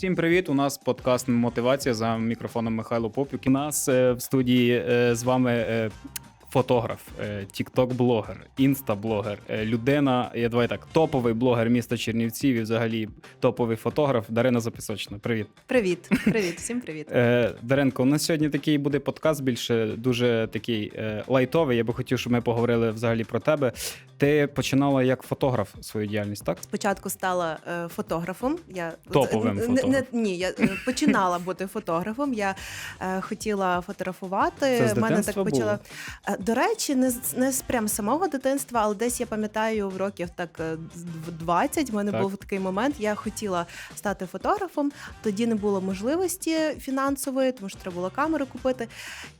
Всім привіт! У нас подкаст Мотивація за мікрофоном Михайло Попюк. У нас е, в студії е, з вами е, фотограф, е, тікток-блогер, інста-блогер, е, людина, я давай так, топовий блогер міста Чернівців і взагалі топовий фотограф Дарина Записочна. Привіт. Привіт, привіт, всім привіт. Е, Даренко, у нас сьогодні такий буде подкаст більше дуже такий лайтовий. Я би хотів, щоб ми поговорили взагалі про тебе. Ти починала як фотограф свою діяльність, так? Спочатку стала фотографом. Я Топовим не- фотографом. Ні, я починала бути фотографом. Я хотіла фотографувати. Це з мене так почала. До речі, не з не з прям самого дитинства, але десь я пам'ятаю в років так е, з дв- 20, В мене Так. був такий момент. Я хотіла стати фотографом. Тоді не було можливості фінансової, тому що треба було камеру купити.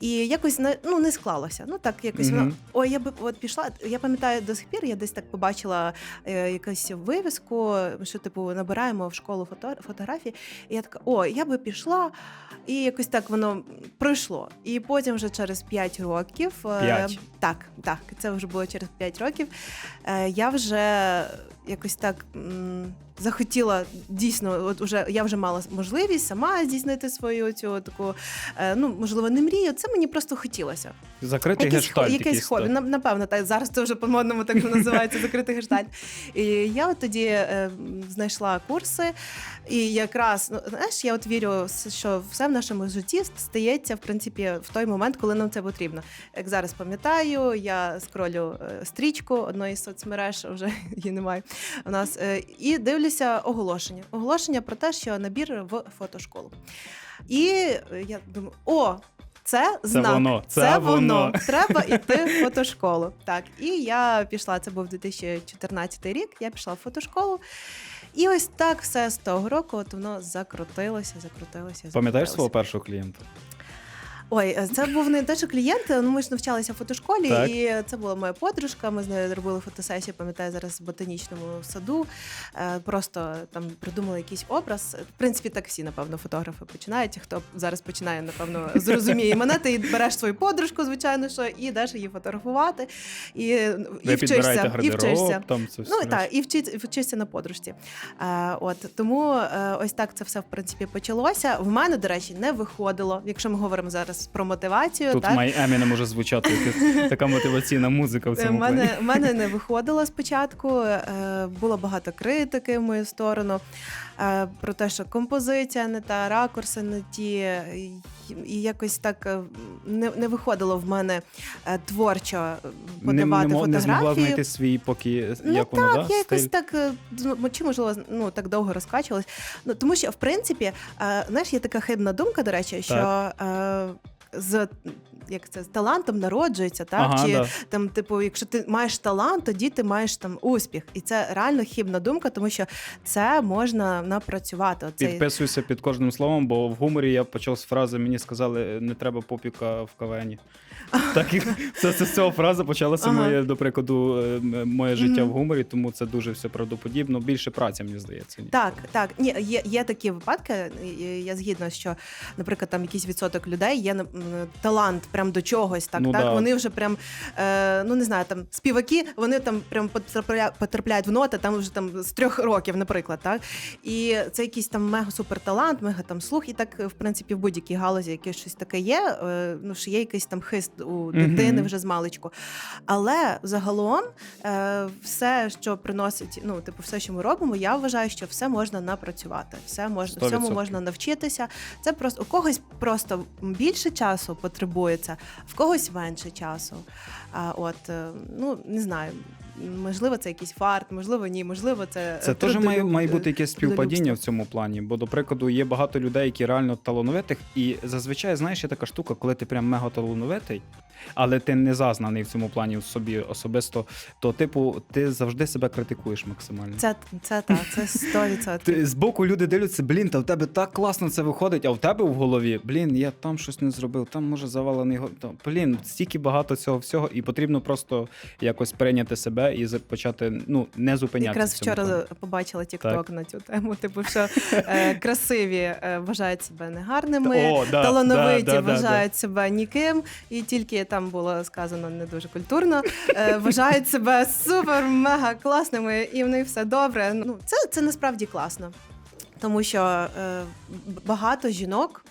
І якось не ну не склалося. Ну так якось Мгм. воно. Ой, я би от пішла. Я пам'ятаю до сих пір. Я десь так побачила е, якусь вивіску, що типу набираємо в школу фото, фотографії. І я така, о, я би пішла, і якось так воно пройшло. І потім вже через 5 років. е, П'ять? так, так, це вже було через 5 років. Е, я вже якось так. Захотіла дійсно, от уже я вже мала можливість сама здійснити свою цю таку, е, ну можливо, не мрію. Це мені просто хотілося. Закритий Якийсь, гештальт. якийсь хобі. Напевно, так зараз це вже по-модному так називається закритий гештальт. І я от тоді е, знайшла курси, і якраз ну знаєш, я от вірю, що все в нашому житті стається в принципі в той момент, коли нам це потрібно. Як зараз пам'ятаю, я скролю е, стрічку одної з соцмереж, вже її немає у нас, е, і дивлюся оголошення. Оголошення про те, що набір в фотошколу. І я думаю, о. Це знак, воно, це воно. Треба йти в фотошколу. Так, і я пішла. Це був 2014 рік. Я пішла в фотошколу. І ось так все з того року. От воно закрутилося, закрутилося. Пам'ятаєш свого першого клієнта? Ой, е, це був не те, що клієнт. Ну ми ж навчалися в фотошколі, Так. і це була моя подружка. Ми з нею робили фотосесію, пам'ятаю зараз в ботанічному саду. Е, Просто там придумали якийсь образ. В принципі, так всі, напевно, фотографи починають. Хто зараз починає, напевно, зрозуміє мене. Ти береш свою подружку, звичайно, що і йдеш її фотографувати. І, і Ви підбираєте вчишся, і вчишся. гардероб, там це все. Ну так, і вчить, вчишся на подружці. Е, от тому е, ось так це все в принципі почалося. В мене, до речі, не виходило. Якщо ми говоримо зараз про мотивацію, Тут так має Еміна може звучати така мотиваційна музика в цьому У мене, плані. мене не виходило спочатку. Е, було багато критики в мою сторону про те, що композиція не та, ракурси не ті, і, якось так е, не, не виходило в мене е, творчо Не, подавати не, мо- не змогла фотографії. знайти свій поки, Ну як воно, так, да? я якось стиль? так е, ну, чи можливо ну так довго розкачувалась. Ну тому що в принципі, е, знаєш, є така хибна думка, до речі, що е, з як це з талантом народжується, так Ага, чи да. там, типу, якщо ти маєш талант, тоді ти маєш там успіх, і це реально хибна думка, тому що це можна напрацювати. Оцей... Підписуюся під кожним словом, бо в гуморі я почав з фрази Мені сказали, не треба попіка в кавені. Так це, з цього фрази почалося моє, до прикладу, е, моє життя в гуморі, тому це дуже все правдоподібно. Більше праці, мені здається. Так, так. Ні, є, є такі випадки. Я згідна, що, наприклад, там якийсь відсоток людей є талант прям до чогось. Так, Ну так. да. Вони вже прям, е, ну не знаю, там співаки, вони там прям потрапля, потрапляють в ноти, там вже там з трьох років, наприклад, так. І це якийсь там мега суперталант, мега там слух, і так, в принципі, в будь-якій галузі якесь щось таке є. Е, ну, що є якийсь там хист у дитини Мгм. вже з маличку. Але загалом е, все, що приносить, ну типу, все, що ми робимо, я вважаю, що все можна напрацювати, все можна Сто всьому можна навчитися. Це просто у когось просто більше часу потребується, в когось менше часу. А от е, ну не знаю. Можливо, це якийсь фарт, можливо, ні, можливо, це Це е, теж має, має бути якесь співпадіння в цьому плані. Бо, до прикладу, є багато людей, які реально талановитих, і зазвичай, знаєш, є така штука, коли ти прям мега талановитий, але ти не зазнаний в цьому плані в собі особисто, то, типу, ти завжди себе критикуєш максимально. Це це так, це 100%. Ти збоку люди дивляться, блін, та в тебе так класно це виходить, а в тебе в голові, блін, я там щось не зробив, там може завалений Блін, стільки багато цього всього, і потрібно просто якось прийняти себе і почати ну не зупинятися. Якраз вчора плані. побачила тікток на цю тему. Типу, що е, красиві е, вважають себе негарними, О, да, талановиті да, да, да, вважають себе ніким, і тільки там було сказано не дуже культурно. Е, вважають себе супер мега класними, і в них все добре. Ну це, це насправді класно. Тому що е, багато жінок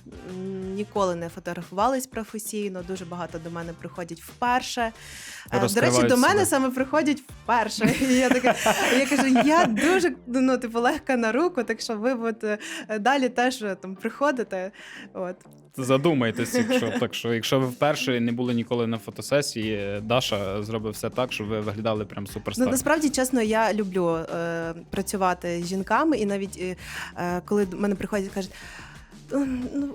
ніколи не фотографувались професійно, дуже багато до мене приходять вперше. Е, До речі, до мене себе. саме приходять вперше. І я така, я кажу, я дуже ну, типу, легка на руку, так що ви от, е, далі теж е, там приходите. От. Задумайтесь, якщо так що, якщо ви вперше не були ніколи на фотосесії, Даша зробить все так, щоб ви виглядали прям Ну, насправді, чесно, я люблю е, працювати з жінками, і навіть е, е, коли до мене приходять, кажуть. «М, Ну,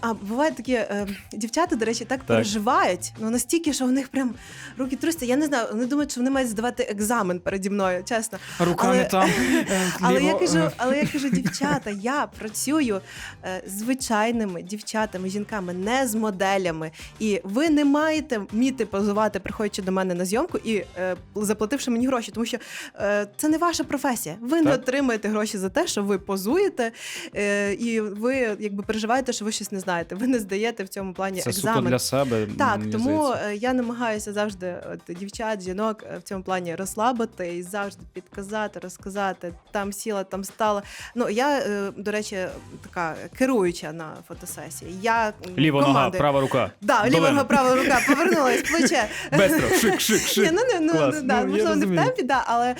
а бувають такі е, дівчата, до речі, так, переживають. Ну настільки, що в них прям руки трусяться. Я не знаю, вони думають, що вони мають здавати екзамен переді мною, чесно. Руками але- там. е, Але я кажу, але я кажу, дівчата, я працюю е, з звичайними дівчатами, жінками, не з моделями. І ви не маєте вміти позувати, приходячи до мене на зйомку і е, заплативши мені гроші, тому що е, це не ваша професія. Ви не отримаєте гроші за те, що ви позуєте, е, і ви якби переживаєте, що ви щось не знаєте. Ви не здаєте в цьому плані Це суто екзамен. для себе. Так, мені тому здається. е, я намагаюся завжди от, дівчат, жінок е, в цьому плані розслабити і завжди підказати, розказати. Там сіла, там стала. Ну я, е, до речі, така керуюча на фотосесії. Я Ліва нога, права рука. Да, ліва нога, права рука, повернулась, плече. Бестро, шик, шик, шик. ну, не, ну, да, Ну, я можливо, не в темпі, да, але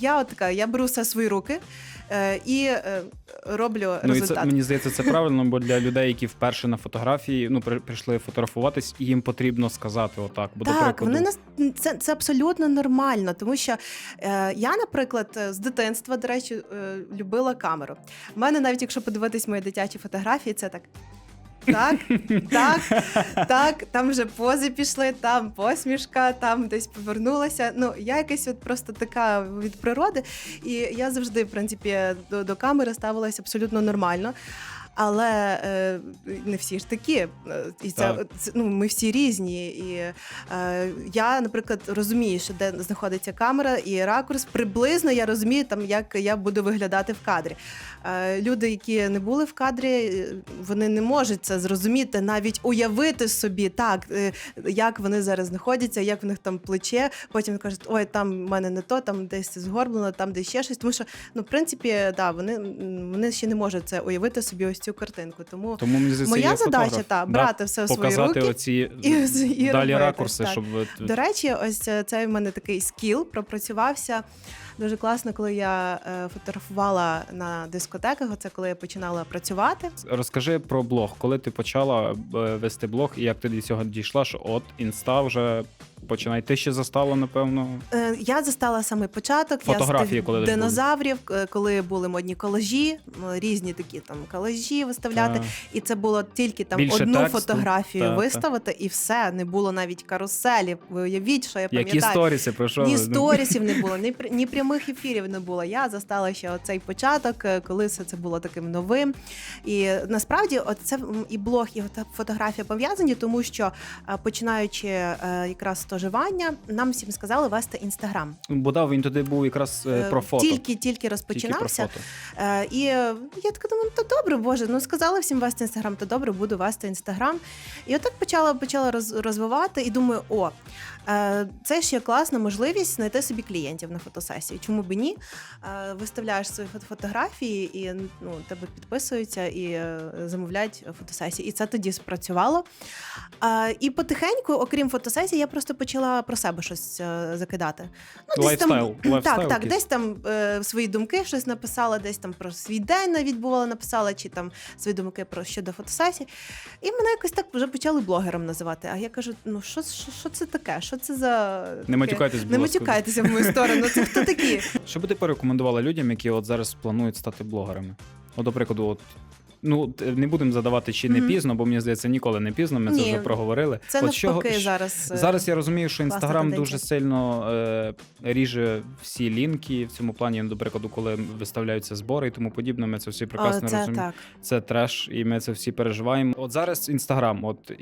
я от така, я беру все свої руки і е, роблю Ну і це мені здається, це правильно, бо для людей, які вперше на фотографії, ну при- прийшли фотографуватись, їм потрібно сказати отак. Бо Так, до вони нас це, це абсолютно нормально, тому що е, я, наприклад, е, з дитинства, до речі, е, любила камеру. У мене навіть якщо подивитись мої дитячі фотографії, це так. Так, так, так, там вже пози пішли, там посмішка, там десь повернулася. Ну, я якась от просто така від природи, і я завжди, в принципі, до, до камери ставилася абсолютно нормально. Але е, не всі ж такі. Е, І це, Так. це ну, ми всі різні. І е, я, наприклад, розумію, що де знаходиться камера і ракурс. Приблизно я розумію, там, як я буду виглядати в кадрі. Е, люди, які не були в кадрі, е, вони не можуть це зрозуміти, навіть уявити собі так, е, як вони зараз знаходяться, як в них там плече. Потім кажуть, ой, там в мене не то, там десь згорблено, там десь ще щось. Тому що, ну, в принципі, да, вони, м, вони ще не можуть це уявити собі ось цю картинку. Тому Тому мені здається, моя є задача фотограф, та да, брати все в свої показати руки. оці і- і далі робити, ракурси, так. щоб До речі, ось е, цей в мене такий скіл пропрацювався. Дуже класно, коли я е, фотографувала на дискотеках. Це коли я починала працювати. розкажи про блог. Коли ти почала е, вести блог, і як ти до цього дійшла, що от інста вже починай. Ти ще застала, напевно. Е, Я застала саме початок. Фотографії, я коли динозаврів, коли були модні колажі, різні такі там колажі виставляти. Та, І це було тільки там Більше одну тексту. фотографію Та, та. виставити, і все не було навіть каруселі. Ви уявіть, що я Які сторіси про що? Ні сторісів не було, ні, ні прямих ефірів не було. Я застала ще оцей початок, е, коли все це було таким новим. І насправді, от це і блог, і фотографія пов'язані, тому що е, починаючи е, якраз з тоживання, нам всім сказали вести інстаграм. Бо да, він туди був якраз про фото. Тільки тільки Тільки про розпочинався. фото. І я така думаю, то добре, боже, ну сказали всім вести інстаграм, то добре, буду вести інстаграм. І отак почала почала розвивати і думаю, о, це ще класна можливість знайти собі клієнтів на фотосесії. Чому б і ні? Е, виставляєш свої фотографії, і ну, тебе підписуються і е, замовляють фотосесії. І це тоді спрацювало. Е, і потихеньку, окрім фотосесій, я просто почала про себе щось е, закидати. Ну, Лайфстайл, там, так, так, десь там е, свої думки щось написала, десь там про свій день навіть бувало написала, чи там свої думки про щодо фотосесій. І мене якось так вже почали блогером називати. А я кажу: ну що, що, що це таке? Що це за Не матюкайтесь, будь Не ласка. матюкайтеся в мою сторону. Це хто такі? Що би ти порекомендувала людям, які от зараз планують стати блогерами? От, до прикладу, от. Ну, не будемо задавати, чи не пізно, бо мені здається, ніколи не пізно. Ми це вже проговорили. Це От навпаки щ- зараз. е, Зараз я розумію, що інстаграм дуже сильно е, ріже всі лінки в цьому плані. Ну, До прикладу, коли виставляються збори і тому подібне, ми це всі О, прекрасно це розуміємо. так. Це треш, і ми це всі переживаємо. От зараз інстаграм. От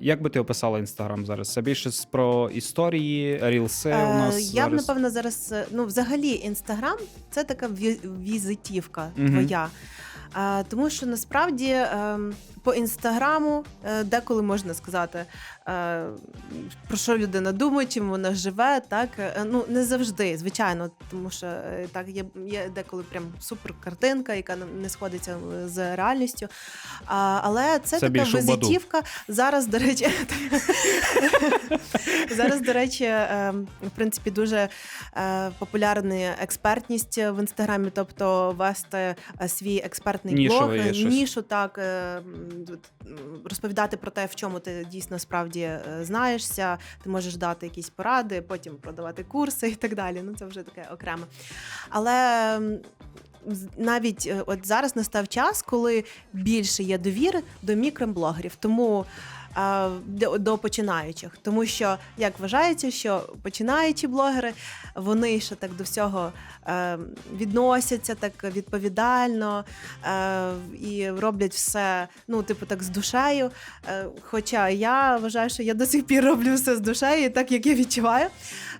як би ти описала інстаграм зараз? Це більше про історії, рілси у Е, нас я б напевно зараз. е, Ну, взагалі, інстаграм це така ві- візитівка Мгм. твоя. Тому що насправді ем, по інстаграму, е, деколи можна сказати, е, про що людина думає, чим вона живе. Так Е, ну не завжди, звичайно, тому що так є, є деколи прям супер картинка, яка не- сходиться з реальністю. Але це, Це така визитівка. Зараз, до речі, зараз, до речі, в принципі, дуже популярна експертність в інстаграмі, тобто вести свій експертний блог, нішу так розповідати про те, в чому ти дійсно справді е, знаєшся. Ти можеш дати якісь поради, потім продавати курси і так далі. Ну це вже таке окреме. Але навіть е, от зараз настав час, коли більше є довіри до мікроблогерів. Тому до, до починаючих, тому що як вважається, що починаючі блогери вони ще так до всього е, відносяться так відповідально е, і роблять все, ну, типу, так з душею. Е, хоча я вважаю, що я до сих пір роблю все з душею, так як я відчуваю.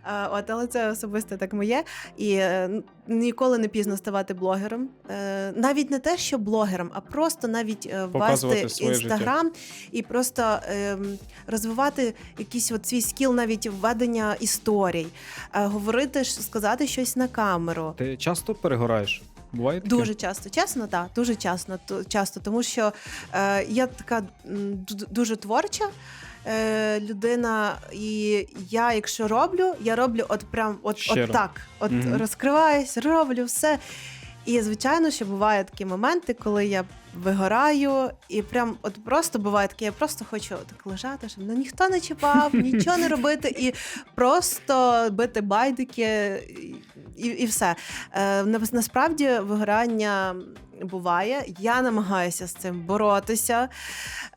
Е, от, але це особисто так моє. І е, ніколи не пізно ставати блогером. Е, навіть не те, що блогером, а просто навіть е, ввести інстаграм і просто ем, розвивати якийсь от свій скіл навіть введення історій, е, говорити, сказати щось на камеру. Ти часто перегораєш? Буває таке? Дуже часто, чесно, так, дуже часто, часто, тому що е, я така дуже творча е, людина, і я, якщо роблю, я роблю от прям от, Щиро. от так. От Мгм. розкриваюсь, роблю все. І звичайно, що бувають такі моменти, коли я вигораю, і прям от просто буває таке, я просто хочу так лежати, щоб мене ніхто не чіпав, нічого не робити, і просто бити байдики, і, і все. Е, насправді вигорання буває. Я намагаюся з цим боротися.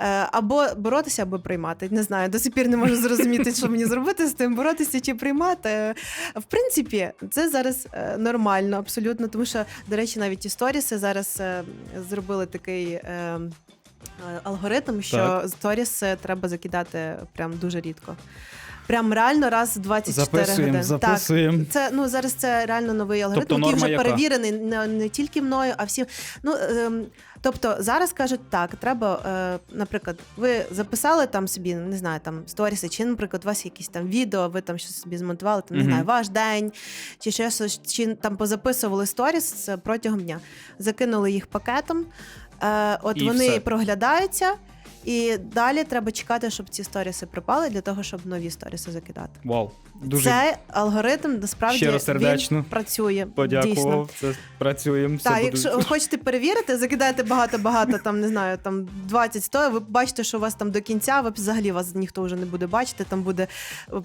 Е, або боротися, або приймати. Не знаю, до сих пір не можу зрозуміти, що мені зробити з тим, боротися чи приймати. В принципі, це зараз е, нормально, абсолютно, тому що, до речі, навіть і сторіси зараз е, зробили такий. Алгоритм, що сторіс треба закидати прям дуже рідко. Прям реально раз в 24 Записуємо, години. Так, це ну зараз це реально новий алгоритм, Тобто який вже яка? перевірений не, не тільки мною, а всім. Ну ем, тобто зараз кажуть, так, треба, е, наприклад, ви записали там собі, не знаю, там сторіси, чи, наприклад, у вас якісь там відео, ви там щось собі змонтували, там не Мгм. знаю, ваш день, чи ще щось, чи там позаписували сторіс протягом дня, закинули їх пакетом. Е, от І вони все. проглядаються. І далі треба чекати, щоб ці сторіси пропали для того, щоб нові сторіси закидати. Вау. Дуже Це алгоритм насправді Щиро сердечно він працює. Дійсно. подякував. Це працюємо. Так, буде- якщо ви хочете перевірити, закидайте багато-багато, там не знаю, там 20 100 ви бачите, що у вас там до кінця, ви взагалі вас ніхто вже не буде бачити. Там буде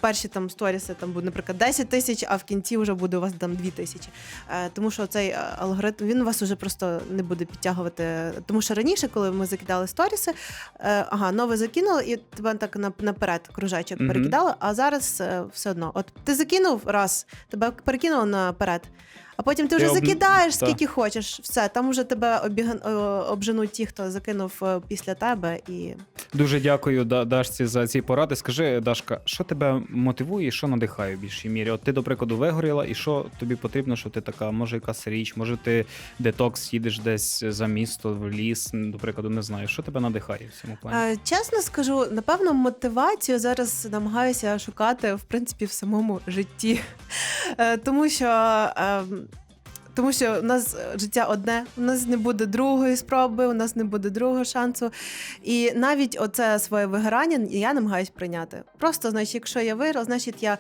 перші там сторіси, там буде, наприклад, 10 тисяч, а в кінці вже буде у вас там 2 тисячі. Е, тому що цей е, алгоритм він вас уже просто не буде підтягувати. Тому що раніше, коли ми закидали сторіси, е, ага, нове закинули, і тебе так наперед кружечок перекидали, а зараз все одно. От ти закинув раз, тебе перекинуло наперед. А потім ти вже об- закидаєш Та. скільки хочеш. Все, там вже тебе обіган... о, обженуть ті, хто закинув е, після тебе. І Дуже дякую Да- Дашці за ці поради. Скажи, Дашка, що тебе мотивує і що надихає в більшій мірі? От ти, до прикладу, вигоріла, і що тобі потрібно, що ти така, може, якась річ, може, ти детокс їдеш десь за місто, в ліс, до прикладу, не знаю. Що тебе надихає в цьому плані? е, чесно скажу, напевно, мотивацію зараз намагаюся шукати в принципі в самому житті, Е, тому що. е, тому що у нас е, життя одне, у нас не буде другої спроби, у нас не буде другого шансу. І навіть оце своє вигорання я намагаюсь прийняти. Просто, значить, якщо я виграла, значить я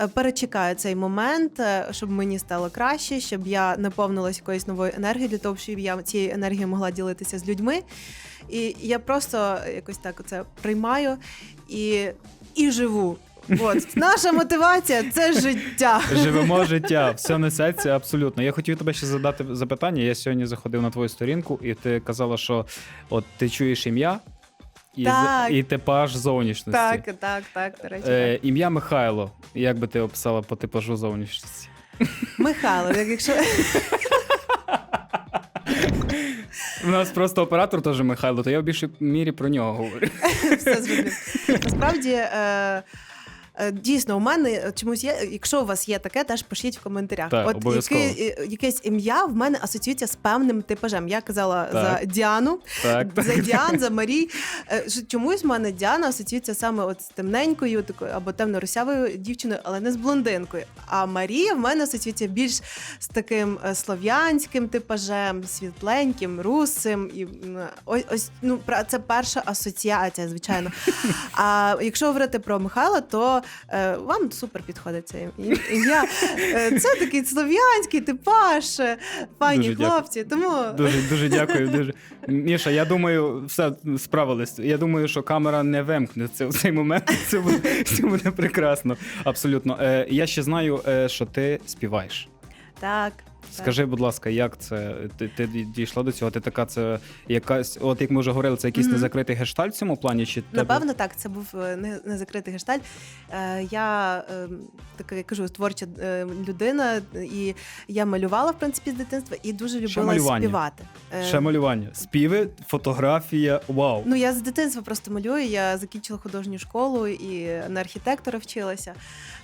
е, перечекаю цей момент, е, щоб мені стало краще, щоб я наповнилась якоюсь новою енергією, для того, щоб я цією енергією могла ділитися з людьми. І я просто якось так це приймаю і, і живу. От наша мотивація це життя. Живемо життя, все несеться абсолютно. Я хотів тебе ще задати запитання. Я сьогодні заходив на твою сторінку, і ти казала, що от ти чуєш ім'я і, Так. і типаж зовнішності. Так, так, так, до речі. Е, ім'я Михайло. Як би ти описала по типажу зовнішності? Михайло, як якщо У нас просто оператор теж Михайло, то я в більшій мірі про нього говорю. все зроблю. Насправді. Е, Дійсно, у мене е, чомусь є. Якщо у вас є таке, теж пишіть в коментарях. Так, От обов'язково. яке, е, якесь ім'я в мене асоціюється з певним типажем. Я казала Так. за Діану, Так, так. за Діан, за Марій. Е, що Чомусь в мене Діана асоціюється саме от з темненькою, такою або темно-русявою дівчиною, але не з блондинкою. А Марія в мене асоціюється більш з таким е, слов'янським типажем, світленьким, русим. І м, ось, ось ну пра- це перша асоціація, звичайно. А якщо говорити про Михайла, то е, вам супер підходить це ім'я. Е, це такий слов'янський типаж, е, файні Дуже дякую. хлопці. Тому Дуже дуже дякую. Дуже Міша. Я думаю, все справились. Я думаю, що камера не вимкнеться в цей момент. Це буде, це буде прекрасно. Абсолютно. Е, я ще знаю, е, що ти співаєш. так. Скажи, будь ласка, як це? Ти, ти дійшла до цього? Ти така це якась, от як ми вже говорили, це якийсь Мгм. незакритий гештальт в цьому плані? Чи тебе- Напевно, так, це був е, не, не гешталь. Е, я е, така, я кажу, творча людина, і я малювала, в принципі, з дитинства і дуже любила малювання. співати. Ще малювання. Співи, фотографія. Вау. Ну, я з дитинства просто малюю. Я закінчила художню школу і на архітектора вчилася.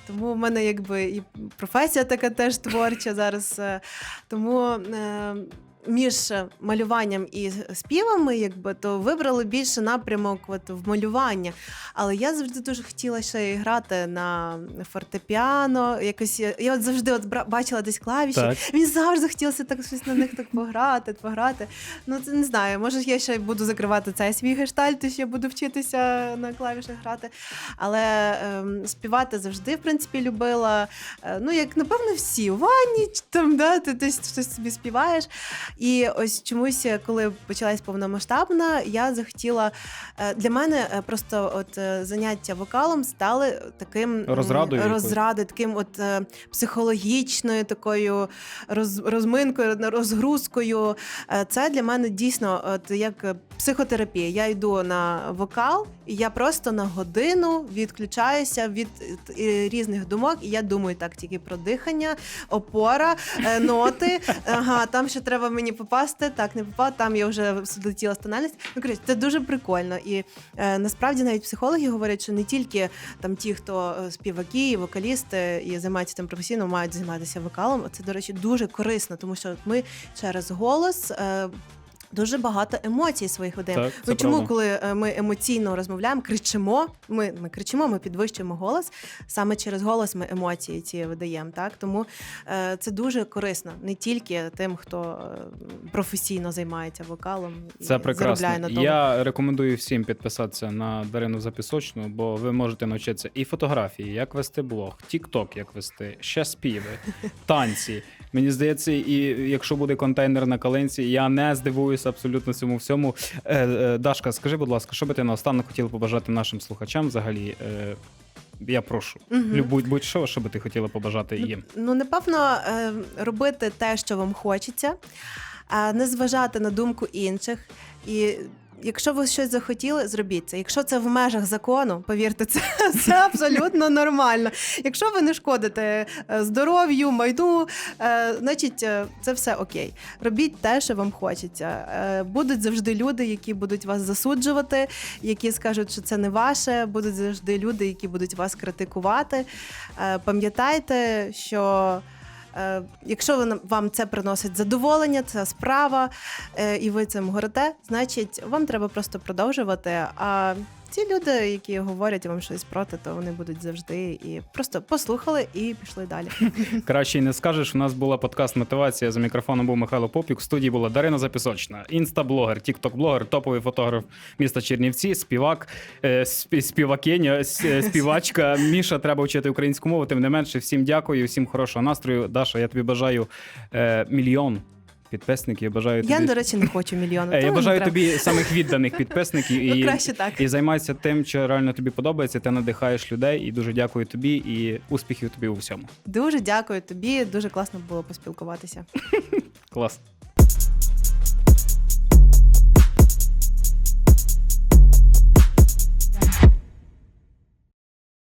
Тому в мене якби і професія така теж творча зараз. Тому е, між малюванням і співами, якби то вибрали більше напрямок от, в малювання. Але я завжди дуже хотіла ще і грати на фортепіано. Якось я, я от завжди от бачила десь клавіші. Так. Мені завжди хотілося так щось на них так пограти, пограти. Ну, це не знаю, може я ще буду закривати цей свій гештальт, і ще буду вчитися на клавішах грати. Але ем, співати завжди, в принципі, любила. Е, ну, як напевно, всі у ванні там, да, ти десь щось собі співаєш. І ось чомусь, е, коли почалась повномасштабна, я захотіла. е, Для мене е, просто от заняття вокалом стали таким Розрадою розради, таким от психологічною такою роз, розминкою, розгрузкою. Це для мене дійсно от як психотерапія. Я йду на вокал, і я просто на годину відключаюся від різних думок, і я думаю так тільки про дихання, опора, ноти. Ага, там ще треба мені попасти, так не попав, там я вже злетіла з тональність. Ну коротше, це дуже прикольно. І е, насправді навіть психологи говорять, що не тільки там ті, хто е, співаки, і вокалісти і займаються там професійно, мають займатися вокалом. Це, до речі, дуже корисно, тому що ми через голос. е, Дуже багато емоцій своїх видаємо. Так, це ну чому, правда. коли е, ми емоційно розмовляємо, кричимо, ми, ми кричимо, ми підвищуємо голос. Саме через голос ми емоції ці видаємо. Так тому е, це дуже корисно не тільки тим, хто е, професійно займається вокалом і Це прекрасно. заробляє на тому. Я рекомендую всім підписатися на Дарину Запісочну, бо ви можете навчитися і фотографії, як вести блог, тік-ток, як вести, ще співи, танці. Мені здається, і якщо буде контейнер на калинці, я не здивуюся абсолютно цьому всьому. Е, е, Дашка, скажи, будь ласка, що би ти наостанок хотіла побажати нашим слухачам взагалі? Е, я прошу, Мгм. будь-що, що би ти хотіла побажати їм. Ну, напевно, е, робити те, що вам хочеться, а не зважати на думку інших. І якщо ви щось захотіли, зробіть це. Якщо це в межах закону, повірте, це, це абсолютно нормально. Якщо ви не шкодите е, здоров'ю, майну, е, значить е, це все окей. Робіть те, що вам хочеться. Будуть завжди люди, які будуть вас засуджувати, які скажуть, що це не ваше. Будуть завжди люди, які будуть вас критикувати. Пам'ятайте, що якщо ви- вам це приносить задоволення, це справа, е, і ви цим горите, значить вам треба просто продовжувати. А ті люди, які говорять вам щось проти, то вони будуть завжди і просто послухали і пішли далі. Краще й не скажеш. У нас була подкаст Мотивація. За мікрофоном був Михайло Попюк. В студії була Дарина Запісочна, інстаблогер, тікток-блогер, топовий фотограф міста Чернівці, співак, е, співакиня, е, співачка. Міша, треба вчити українську мову. Тим не менше, всім дякую, всім хорошого настрою. Даша, я тобі бажаю е, мільйон підписників. Я бажаю тобі. Я, до речі, не хочу мільйону. Е, Я бажаю треба. тобі самих відданих підписників Ну, і, краще так. і займайся тим, що реально тобі подобається. Ти надихаєш людей. І дуже дякую тобі і успіхів тобі у всьому. Дуже дякую тобі. Дуже класно було поспілкуватися. Клас.